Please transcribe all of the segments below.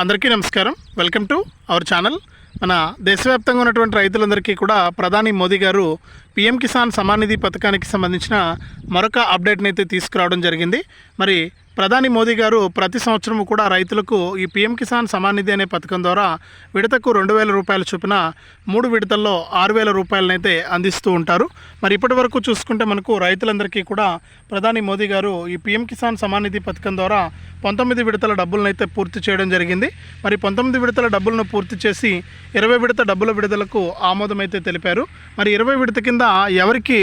అందరికీ నమస్కారం. Welcome to our channel. మన దేశవ్యాప్తంగా ఉన్నటువంటి రైతులందరికీ కూడా ప్రధాని మోదీ గారు పీఎం కిసాన్ సమానిధి పథకానికి సంబంధించిన మరొక అప్డేట్ని అయితే తీసుకురావడం జరిగింది. మరి ప్రధాని మోదీ గారు ప్రతి సంవత్సరం కూడా రైతులకు ఈ పీఎం కిసాన్ సమానిధి అనే పథకం ద్వారా విడతకు రెండు వేల రూపాయల చొప్పున మూడు విడతల్లో ఆరు వేల రూపాయలనైతే అందిస్తూ ఉంటారు. మరి ఇప్పటి వరకు చూసుకుంటే మనకు రైతులందరికీ కూడా ప్రధాని మోదీ గారు ఈ పీఎం కిసాన్ సమానిధి పథకం ద్వారా పంతొమ్మిది విడతల డబ్బులను అయితే పూర్తి చేయడం జరిగింది. మరి పంతొమ్మిది విడతల డబ్బులను పూర్తి చేసి ఇరవై విడత డబ్బుల విడుదలకు ఆమోదం అయితే తెలిపారు. మరి ఇరవై విడత కింద ఎవరికి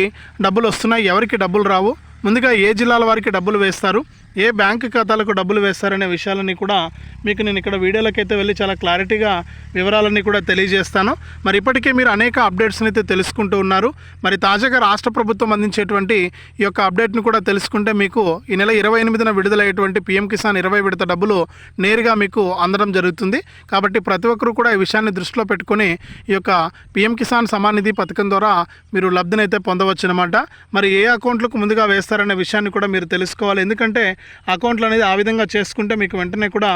డబ్బులు వస్తున్నాయి ఎవరికి డబ్బులు రావు ముందుగా ఏ జిల్లాల వారికి డబ్బులు వేస్తారు ఏ బ్యాంకు ఖాతాలకు డబ్బులు వేస్తారనే విషయాలన్నీ కూడా మీకు నేను ఇక్కడ వీడియోలకైతే వెళ్ళి చాలా క్లారిటీగా వివరాలన్నీ కూడా తెలియజేస్తాను. మరి ఇప్పటికే మీరు అనేక అప్డేట్స్ని అయితే తెలుసుకుంటూ ఉన్నారు. మరి తాజాగా రాష్ట్ర ప్రభుత్వం అందించేటువంటి ఈ యొక్క అప్డేట్ని కూడా తెలుసుకుంటే మీకు ఈ నెల ఇరవై ఎనిమిదిన విడుదలయ్యేటువంటి పీఎం కిసాన్ ఇరవై విడత డబ్బులు నేరుగా మీకు అందడం జరుగుతుంది. కాబట్టి ప్రతి ఒక్కరూ కూడా ఈ విషయాన్ని దృష్టిలో పెట్టుకొని ఈ యొక్క పీఎం కిసాన్ సమాన్ నిధి పథకం ద్వారా మీరు లబ్ధినైతే పొందవచ్చు అనమాట మరి ఏ అకౌంట్లకు ముందుగా వేస్తారనే విషయాన్ని కూడా మీరు తెలుసుకోవాలి. ఎందుకంటే అకౌంట్లు అనేది ఆ విధంగా చేసుకుంటే మీకు వెంటనే కూడా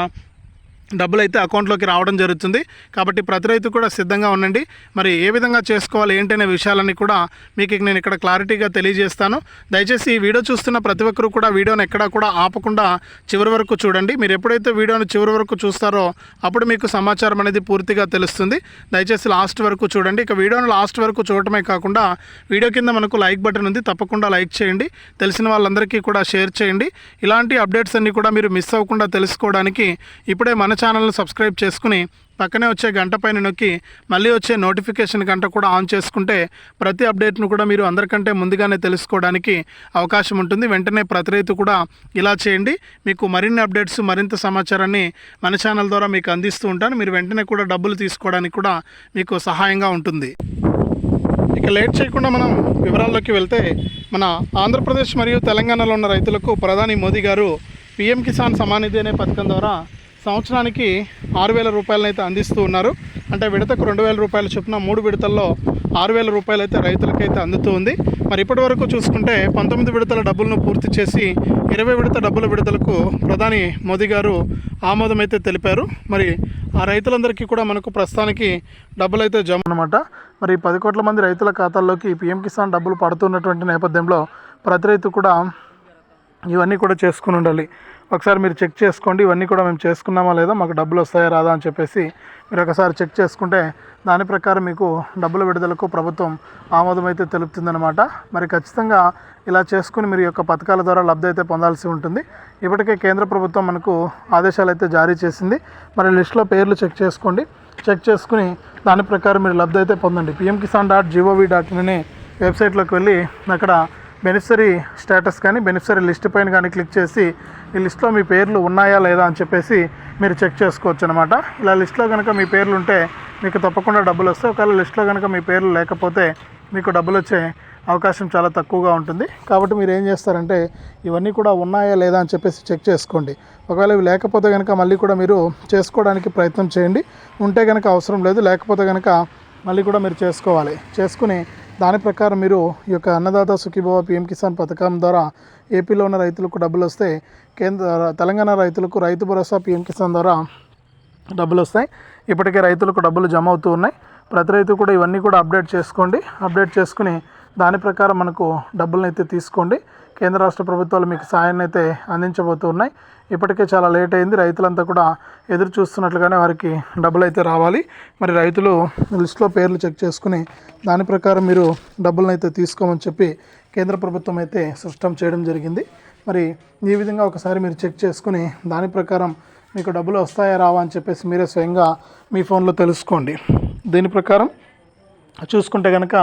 డబ్బులు అయితే అకౌంట్లోకి రావడం జరుగుతుంది. కాబట్టి ప్రతి రైతు కూడా సిద్ధంగా ఉండండి. మరి ఏ విధంగా చేసుకోవాలి ఏంటనే విషయాలన్నీ కూడా మీకు నేను ఇక్కడ క్లారిటీగా తెలియజేస్తాను. దయచేసి ఈ వీడియో చూస్తున్న ప్రతి ఒక్కరు కూడా వీడియోని ఎక్కడా కూడా ఆపకుండా చివరి వరకు చూడండి. మీరు ఎప్పుడైతే వీడియోని చివరి వరకు చూస్తారో అప్పుడు మీకు సమాచారం అనేది పూర్తిగా తెలుస్తుంది. దయచేసి లాస్ట్ వరకు చూడండి. ఇక వీడియోని లాస్ట్ వరకు చూడటమే కాకుండా వీడియో కింద మనకు లైక్ బటన్ ఉంది. తప్పకుండా లైక్ చేయండి. తెలిసిన వాళ్ళందరికీ కూడా షేర్ చేయండి. ఇలాంటి అప్డేట్స్ అన్నీ కూడా మీరు మిస్ అవ్వకుండా తెలుసుకోవడానికి ఇప్పుడే మన ఛానల్ని సబ్స్క్రైబ్ చేసుకుని పక్కనే వచ్చే గంట పైన నొక్కి మళ్ళీ వచ్చే నోటిఫికేషన్ గంట కూడా ఆన్ చేసుకుంటే ప్రతి అప్డేట్ను కూడా మీరు అందరికంటే ముందుగానే తెలుసుకోవడానికి అవకాశం ఉంటుంది. వెంటనే ప్రతి రైతు కూడా ఇలా చేయండి. మీకు మరిన్ని అప్డేట్స్ మరింత సమాచారాన్ని మన ఛానల్ ద్వారా మీకు అందిస్తూ ఉంటాను. మీరు వెంటనే కూడా డబ్బులు తీసుకోవడానికి కూడా మీకు సహాయంగా ఉంటుంది. ఇక లేట్ చేయకుండా మనం వివరాల్లోకి వెళ్తే మన ఆంధ్రప్రదేశ్ మరియు తెలంగాణలో ఉన్న రైతులకు ప్రధాని మోదీ గారు పీఎం కిసాన్ సమానిధి అనే పథకం ద్వారా సంవత్సరానికి ఆరు వేల రూపాయలనైతే అందిస్తూ ఉన్నారు. అంటే విడతకు రెండు వేల రూపాయల చొప్పున మూడు విడతల్లో ఆరు వేల రూపాయలు అయితే రైతులకైతే అందుతూ ఉంది. మరి ఇప్పటి వరకు చూసుకుంటే పంతొమ్మిది విడతల డబ్బులను పూర్తి చేసి ఇరవై విడత డబ్బుల విడతలకు ప్రధాని మోదీ గారు ఆమోదం అయితే తెలిపారు. మరి ఆ రైతులందరికీ కూడా మనకు ప్రస్తుతానికి డబ్బులు అయితే జమ అనమాట మరి పది కోట్ల మంది రైతుల ఖాతాల్లోకి పీఎం కిసాన్ డబ్బులు పడుతున్నటువంటి నేపథ్యంలో ప్రతి రైతు కూడా ఇవన్నీ కూడా చేసుకుని ఉండాలి. ఒకసారి మీరు చెక్ చేసుకోండి ఇవన్నీ కూడా మేము చేసుకున్నామా లేదా మాకు డబ్బులు వస్తాయా రాదా అని చెప్పేసి మీరు ఒకసారి చెక్ చేసుకుంటే దాని ప్రకారం మీకు డబ్బుల విడుదలకు ప్రభుత్వం ఆమోదం అయితే తెలుపుతుందన్నమాట. మరి ఖచ్చితంగా ఇలా చేసుకుని మీరు యొక్క పథకాల ద్వారా లబ్ధి అయితే పొందాల్సి ఉంటుంది. ఇప్పటికే కేంద్ర ప్రభుత్వం మనకు ఆదేశాలు అయితే జారీ చేసింది. మరి లిస్ట్లో పేర్లు చెక్ చేసుకోండి. చెక్ చేసుకుని దాని ప్రకారం మీరు లబ్ధి అయితే పొందండి. PM Kisan dot GOV dot in అనే వెబ్సైట్లోకి వెళ్ళి అక్కడ బెనిఫిషరీ స్టేటస్ కానీ బెనిఫిషరీ లిస్ట్ పైన కానీ క్లిక్ చేసి ఈ లిస్ట్లో మీ పేర్లు ఉన్నాయా లేదా అని చెప్పేసి మీరు చెక్ చేసుకోవచ్చు అనమాట ఇలా లిస్ట్లో కనుక మీ పేర్లు ఉంటే మీకు తప్పకుండా డబ్బులు వస్తాయి. ఒకవేళ లిస్ట్లో కనుక మీ పేర్లు లేకపోతే మీకు డబ్బులు వచ్చే అవకాశం చాలా తక్కువగా ఉంటుంది. కాబట్టి మీరు ఏం చేస్తారంటే ఇవన్నీ కూడా ఉన్నాయా లేదా అని చెప్పేసి చెక్ చేసుకోండి. ఒకవేళ ఇవి లేకపోతే కనుక మళ్ళీ కూడా మీరు చేసుకోవడానికి ప్రయత్నం చేయండి. ఉంటే కనుక అవసరం లేదు. లేకపోతే కనుక మళ్ళీ కూడా మీరు చేసుకోవాలి. చేసుకుని దాని ప్రకారం మీరు ఈ యొక్క అన్నదాత సుఖీభవ పిఎం కిసాన్ పథకం ద్వారా ఏపీలో ఉన్న రైతులకు డబ్బులు వస్తే కేంద్ర తెలంగాణ రైతులకు రైతు భరోసా పిఎం కిసాన్ ద్వారా డబ్బులు వస్తాయి. ఇప్పటికే రైతులకు డబ్బులు జమ అవుతూ ఉన్నాయి. ప్రతి రైతు కూడా ఇవన్నీ కూడా అప్డేట్ చేసుకోండి. అప్డేట్ చేసుకుని దాని ప్రకారం మనకు డబ్బులను అయితే తీసుకోండి. కేంద్ర రాష్ట్ర ప్రభుత్వాలు మీకు సాయాన్ని అయితే అందించబోతున్నాయి. ఇప్పటికే చాలా లేట్ అయింది. రైతులంతా కూడా ఎదురు చూస్తున్నట్లుగానే వారికి డబ్బులు అయితే రావాలి. మరి రైతులు లిస్ట్లో పేర్లు చెక్ చేసుకుని దాని ప్రకారం మీరు డబ్బులను అయితే తీసుకోమని చెప్పి కేంద్ర ప్రభుత్వం అయితే స్పష్టం చేయడం జరిగింది. మరి ఈ విధంగా ఒకసారి మీరు చెక్ చేసుకుని దాని ప్రకారం మీకు డబ్బులు వస్తాయా రావా అని చెప్పేసి మీరే స్వయంగా మీ ఫోన్లో తెలుసుకోండి. దీని ప్రకారం చూసుకుంటే కనుక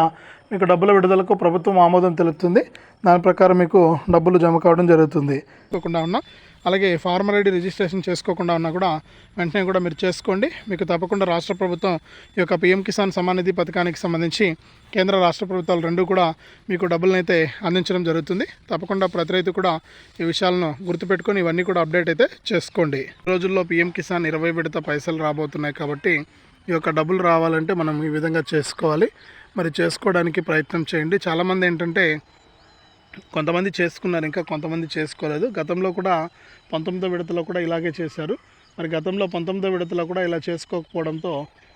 మీకు డబ్బుల విడుదలకు ప్రభుత్వం ఆమోదం తెలుపుతుంది. దాని ప్రకారం మీకు డబ్బులు జమ కావడం జరుగుతుంది. చేసుకోకుండా ఉన్నా అలాగే ఫార్మర్ ఐడి రిజిస్ట్రేషన్ చేసుకోకుండా ఉన్నా కూడా వెంటనే కూడా మీరు చేసుకోండి. మీకు తప్పకుండా రాష్ట్ర ప్రభుత్వం ఈ యొక్క పిఎం కిసాన్ సమానిధి నిధి పథకానికి సంబంధించి కేంద్ర రాష్ట్ర ప్రభుత్వాలు రెండు కూడా మీకు డబ్బులను అయితే అందించడం జరుగుతుంది. తప్పకుండా ప్రతి రైతు కూడా ఈ విషయాలను గుర్తుపెట్టుకొని ఇవన్నీ కూడా అప్డేట్ అయితే చేసుకోండి. రోజుల్లో పిఎం కిసాన్ ఇరవై విడత పైసలు రాబోతున్నాయి కాబట్టి ఈ యొక్క డబ్బులు రావాలంటే మనం ఈ విధంగా చేసుకోవాలి. మరి చేసుకోవడానికి ప్రయత్నం చేయండి. చాలామంది ఏంటంటే కొంతమంది చేసుకున్నారు ఇంకా కొంతమంది చేసుకోలేదు. గతంలో కూడా పంతొమ్మిదో విడతలో కూడా ఇలాగే చేశారు. మరి గతంలో పంతొమ్మిదో విడతలో కూడా ఇలా చేసుకోకపోవడంతో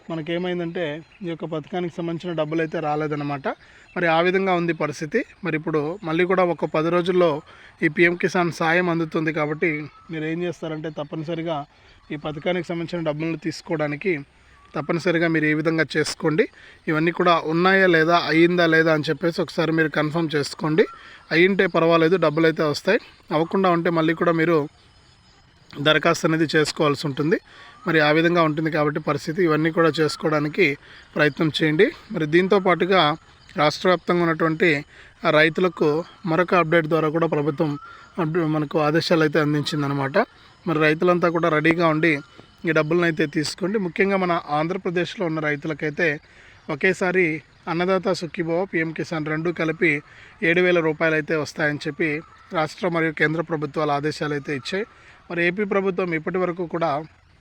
మనకేమైందంటే ఈ యొక్క పథకానికి సంబంధించిన డబ్బులు అయితే రాలేదన్నమాట. మరి ఆ విధంగా ఉంది పరిస్థితి. మరి ఇప్పుడు మళ్ళీ కూడా ఒక పది రోజుల్లో ఈ పిఎం కిసాన్ సాయం అందుతుంది కాబట్టి మీరు ఏం చేస్తారంటే తప్పనిసరిగా ఈ పథకానికి సంబంధించిన డబ్బులను తీసుకోవడానికి తప్పనిసరిగా మీరు ఏ విధంగా చేసుకోండి. ఇవన్నీ కూడా ఉన్నాయా లేదా అయ్యిందా లేదా అని చెప్పేసి ఒకసారి మీరు కన్ఫర్మ్ చేసుకోండి. అయ్యింటే పర్వాలేదు డబ్బులు అయితే వస్తాయి. అవ్వకుండా ఉంటే మళ్ళీ కూడా మీరు దరఖాస్తు అనేది చేసుకోవాల్సి ఉంటుంది. మరి ఆ విధంగా ఉంటుంది కాబట్టి పరిస్థితి. ఇవన్నీ కూడా చేసుకోవడానికి ప్రయత్నం చేయండి. మరి దీంతో పాటుగా రాష్ట్ర వ్యాప్తంగా ఉన్నటువంటి రైతులకు మరొక అప్డేట్ ద్వారా కూడా ప్రభుత్వం మనకు ఆదేశాలు అయితే అందించిందనమాట మరి రైతులంతా కూడా రెడీగా ఉండి ఈ డబ్బులను అయితే తీసుకోండి. ముఖ్యంగా మన ఆంధ్రప్రదేశ్లో ఉన్న రైతులకైతే ఒకేసారి అన్నదాత సుఖీభవ పిఎం కిసాన్ రెండు కలిపి ఏడు వేల రూపాయలు అయితే వస్తాయని చెప్పి రాష్ట్ర మరియు కేంద్ర ప్రభుత్వాలు ఆదేశాలు అయితే ఇచ్చాయి. మరి ఏపీ ప్రభుత్వం ఇప్పటి వరకు కూడా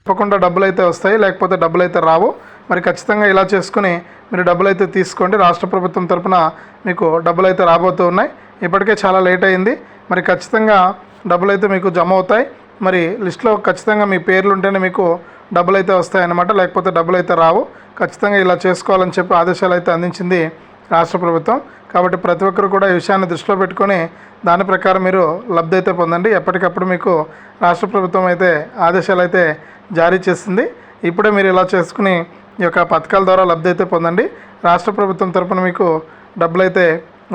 తప్పకుండా డబ్బులు అయితే వస్తాయి లేకపోతే డబ్బులు అయితే రావు. మరి ఖచ్చితంగా ఇలా చేసుకుని మీరు డబ్బులు అయితే తీసుకోండి. రాష్ట్ర ప్రభుత్వం తరపున మీకు డబ్బులు అయితే రాబోతూ ఉన్నాయి. ఇప్పటికే చాలా లేట్ అయింది. మరి ఖచ్చితంగా డబ్బులు అయితే మీకు జమ అవుతాయి. మరి లిస్ట్లో ఖచ్చితంగా మీ పేర్లు ఉంటేనే మీకు డబ్బులు అయితే వస్తాయన్నమాట లేకపోతే డబ్బులు అయితే రావు. ఖచ్చితంగా ఇలా చేసుకోవాలని చెప్పి ఆదేశాలు అయితే అందించింది రాష్ట్ర ప్రభుత్వం. కాబట్టి ప్రతి ఒక్కరు కూడా ఈ విషయాన్ని దృష్టిలో పెట్టుకొని దాని ప్రకారం మీరు లబ్ధి అయితే పొందండి. ఎప్పటికప్పుడు మీకు రాష్ట్ర ప్రభుత్వం అయితే ఆదేశాలు అయితే జారీ చేసింది ఇప్పుడే మీరు ఇలా చేసుకుని ఈ యొక్క పథకాల ద్వారా లబ్ధి అయితే పొందండి. రాష్ట్ర ప్రభుత్వం తరపున మీకు డబ్బులు అయితే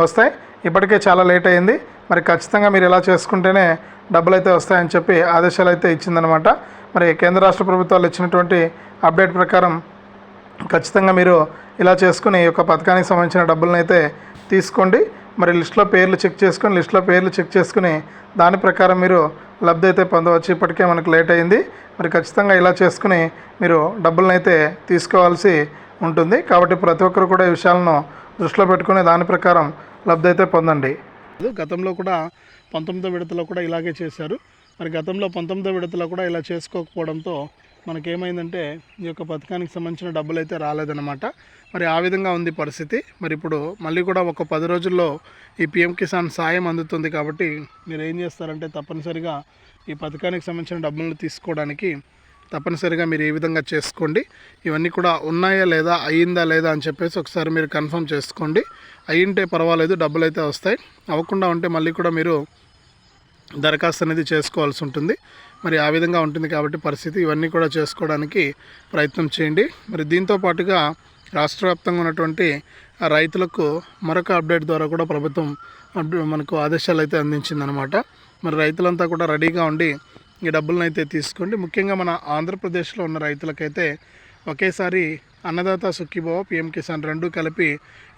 వస్తాయి. ఇప్పటికే చాలా లేట్ అయింది. మరి ఖచ్చితంగా మీరు ఇలా చేసుకుంటేనే డబ్బులు అయితే వస్తాయని చెప్పి ఆదేశాలు అయితే ఇచ్చిందనమాట మరి కేంద్ర రాష్ట్ర ప్రభుత్వాలు ఇచ్చినటువంటి అప్డేట్ ప్రకారం ఖచ్చితంగా మీరు ఇలా చేసుకుని ఈ యొక్క పథకానికి సంబంధించిన డబ్బులను అయితే తీసుకోండి. మరి లిస్ట్లో పేర్లు చెక్ చేసుకొని లిస్ట్లో పేర్లు చెక్ చేసుకుని దాని ప్రకారం మీరు లబ్ధి అయితే పొందవచ్చు. ఇప్పటికే మనకు లేట్ అయింది. మరి ఖచ్చితంగా ఇలా చేసుకుని మీరు డబ్బులను అయితే తీసుకోవాల్సి ఉంటుంది. కాబట్టి ప్రతి ఒక్కరు కూడా ఈ విషయాలను దృష్టిలో పెట్టుకుని దాని ప్రకారం లబ్ధి అయితే పొందండి. గతంలో కూడా పంతొమ్మిదో విడతలో కూడా ఇలాగే చేశారు. మరి గతంలో పంతొమ్మిదో విడతలో కూడా ఇలా చేసుకోకపోవడంతో మనకేమైందంటే ఈ యొక్క పథకానికి సంబంధించిన డబ్బులు అయితే రాలేదన్నమాట. మరి ఆ విధంగా ఉంది పరిస్థితి. మరి ఇప్పుడు మళ్ళీ కూడా ఒక పది రోజుల్లో ఈ పిఎం కిసాన్ సాయం అందుతుంది కాబట్టి మీరు ఏం చేస్తారంటే తప్పనిసరిగా ఈ పథకానికి సంబంధించిన డబ్బులను తీసుకోవడానికి తప్పనిసరిగా మీరు ఏ విధంగా చేసుకోండి. ఇవన్నీ కూడా ఉన్నాయా లేదా అయ్యిందా లేదా అని చెప్పేసి ఒకసారి మీరు కన్ఫర్మ్ చేసుకోండి. అయ్యింటే పర్వాలేదు డబ్బులు అయితే వస్తాయి. అవ్వకుండా ఉంటే మళ్ళీ కూడా మీరు దరఖాస్తు అనేది చేసుకోవాల్సి ఉంటుంది. మరి ఆ విధంగా ఉంటుంది కాబట్టి పరిస్థితి. ఇవన్నీ కూడా చేసుకోవడానికి ప్రయత్నం చేయండి. మరి దీంతో పాటుగా రాష్ట్ర వ్యాప్తంగా ఉన్నటువంటి ఆ రైతులకు మరొక అప్డేట్ ద్వారా కూడా ప్రభుత్వం మనకు ఆదేశాలు అయితే అందించిందనమాట. మరి రైతులంతా కూడా రెడీగా ఉండి ఈ డబ్బులను అయితే తీసుకోండి. ముఖ్యంగా మన ఆంధ్రప్రదేశ్లో ఉన్న రైతులకైతే ఒకేసారి అన్నదాత సుఖీభవ పిఎం కిసాన్ రెండు కలిపి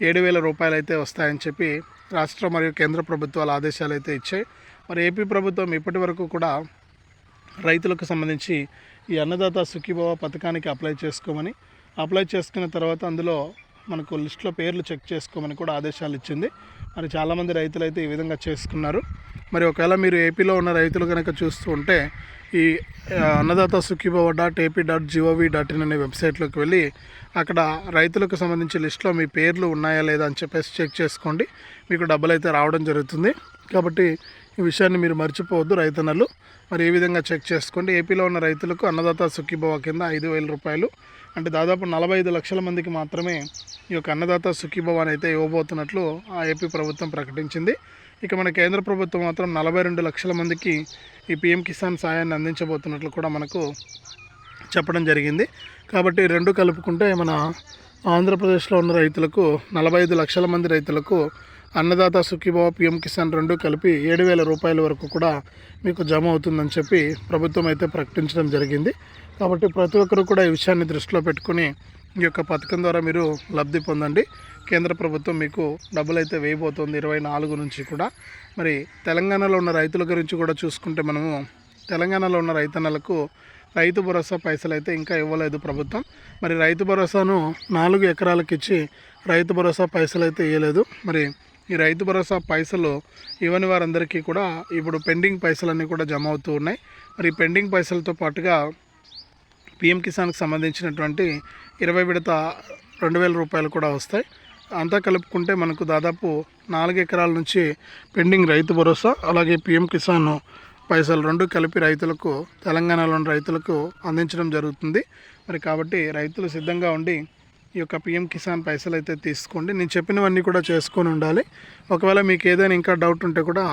ఏడు వేల రూపాయలు అయితే వస్తాయని చెప్పి రాష్ట్ర మరియు కేంద్ర ప్రభుత్వాలు ఆదేశాలు అయితే ఇచ్చాయి. మరి ఏపీ ప్రభుత్వం ఇప్పటి వరకు కూడా రైతులకు సంబంధించి ఈ అన్నదాత సుఖీభవ పథకానికి అప్లై చేసుకోమని అప్లై చేసుకున్న తర్వాత అందులో మనకు లిస్ట్లో పేర్లు చెక్ చేసుకోమని కూడా ఆదేశాలు ఇచ్చింది. మరి చాలామంది రైతులు అయితే ఈ విధంగా చేసుకున్నారు. మరి ఒకవేళ మీరు ఏపీలో ఉన్న రైతులు కనుక చూస్తూ ఉంటే ఈ Annadata Sukhibhava dot AP dot GOV dot in అనే వెబ్సైట్లోకి వెళ్ళి అక్కడ రైతులకు సంబంధించి లిస్ట్లో మీ పేర్లు ఉన్నాయా లేదా అని చెప్పేసి చెక్ చేసుకోండి. మీకు డబ్బులు అయితే రావడం జరుగుతుంది. కాబట్టి ఈ విషయాన్ని మీరు మర్చిపోవద్దు రైతన్నలు. మరి ఏ విధంగా చెక్ చేసుకోండి? ఏపీలో ఉన్న రైతులకు అన్నదాత సుఖీభవ కింద ఐదు వేల రూపాయలు. అంటే దాదాపు నలభై ఐదు లక్షల మందికి మాత్రమే ఈ యొక్క అన్నదాత సుఖీభవ అయితే ఇవ్వబోతున్నట్లు ఆ ఏపీ ప్రభుత్వం ప్రకటించింది. ఇక మన కేంద్ర ప్రభుత్వం మాత్రం నలభై రెండు లక్షల మందికి ఈ పిఎం కిసాన్ సాయాన్ని అందించబోతున్నట్లు కూడా మనకు చెప్పడం జరిగింది. కాబట్టి రెండు కలుపుకుంటే మన ఆంధ్రప్రదేశ్లో ఉన్న రైతులకు నలభై ఐదు లక్షల మంది రైతులకు అన్నదాత సుఖీభావ పిఎం కిసాన్ రెండు కలిపి ఏడు వేల రూపాయల వరకు కూడా మీకు జమ అవుతుందని చెప్పి ప్రభుత్వం అయితే ప్రకటించడం జరిగింది. కాబట్టి ప్రతి ఒక్కరు కూడా ఈ విషయాన్ని దృష్టిలో పెట్టుకుని ఈ యొక్క పథకం ద్వారా మీరు లబ్ధి పొందండి. కేంద్ర ప్రభుత్వం మీకు డబ్బులు అయితే వేయబోతోంది ఇరవై నాలుగు నుంచి కూడా. మరి తెలంగాణలో ఉన్న రైతుల గురించి కూడా చూసుకుంటే మనము తెలంగాణలో ఉన్న రైతన్నలకు రైతు భరోసా పైసలు అయితే ఇంకా ఇవ్వలేదు ప్రభుత్వం. మరి రైతు భరోసాను నాలుగు ఎకరాలకు ఇచ్చి రైతు భరోసా పైసలు అయితే ఇవ్వలేదు మరి ఈ రైతు భరోసా పైసలు ఇవ్వని వారందరికీ కూడా ఇప్పుడు పెండింగ్ పైసలన్నీ కూడా జమ అవుతూ ఉన్నాయి. మరి పెండింగ్ పైసలతో పాటుగా పిఎం కిసాన్కి సంబంధించినటువంటి ఇరవై విడత రెండు వేల రూపాయలు కూడా వస్తాయి. అంతా కలుపుకుంటే మనకు దాదాపు నాలుగు ఎకరాల నుంచి పెండింగ్ రైతు భరోసా అలాగే పిఎం కిసాన్ పైసలు రెండు కలిపి రైతులకు తెలంగాణలోని రైతులకు అందించడం జరుగుతుంది. మరి కాబట్టి రైతులు సిద్ధంగా ఉండి ఈ యొక్క పిఎం కిసాన్ పైసలు అయితే తీసుకోండి. నేను చెప్పినవన్నీ కూడా చేసుకొని ఉండాలి. ఒకవేళ మీకు ఏదైనా ఇంకా డౌట్ ఉంటే కూడా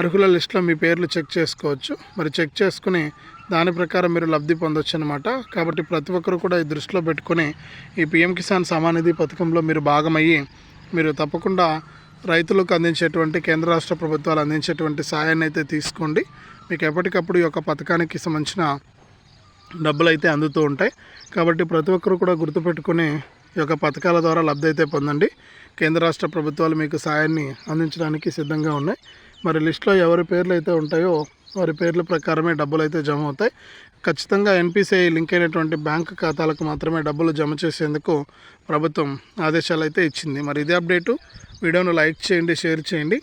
అర్హుల లిస్టులో మీ పేర్లు చెక్ చేసుకోవచ్చు. మరి చెక్ చేసుకుని దాని ప్రకారం మీరు లబ్ధి పొందొచ్చు అనమాట కాబట్టి ప్రతి ఒక్కరు కూడా ఈ దృష్టిలో పెట్టుకొని ఈ పిఎం కిసాన్ సమానిధి పథకంలో మీరు భాగమయ్యి మీరు తప్పకుండా రైతులకు అందించేటువంటి కేంద్ర రాష్ట్ర ప్రభుత్వాలు అందించేటువంటి సాయాన్ని అయితే తీసుకోండి. మీకు ఎప్పటికప్పుడు ఈ యొక్క పథకానికి సంబంధించిన డబ్బులు అయితే అందుతూ ఉంటాయి. కాబట్టి ప్రతి ఒక్కరు కూడా గుర్తుపెట్టుకుని ఈ యొక్క పథకాల ద్వారా లబ్ధి అయితే పొందండి. కేంద్ర రాష్ట్ర ప్రభుత్వాలు మీకు సాయాన్ని అందించడానికి సిద్ధంగా ఉన్నాయి. మరి లిస్టులో ఎవరి పేర్లు అయితే ఉంటాయో వారి పేర్ల ప్రకారమే డబ్బులు అయితే జమ అవుతాయి. ఖచ్చితంగా ఎన్పిసిఐ లింక్ అయినటువంటి బ్యాంక్ ఖాతాలకు మాత్రమే డబ్బులు జమ చేసేందుకు ప్రభుత్వం ఆదేశాలు అయితే ఇచ్చింది. మరి ఇదే అప్డేటు. వీడియోను లైక్ చేయండి షేర్ చేయండి.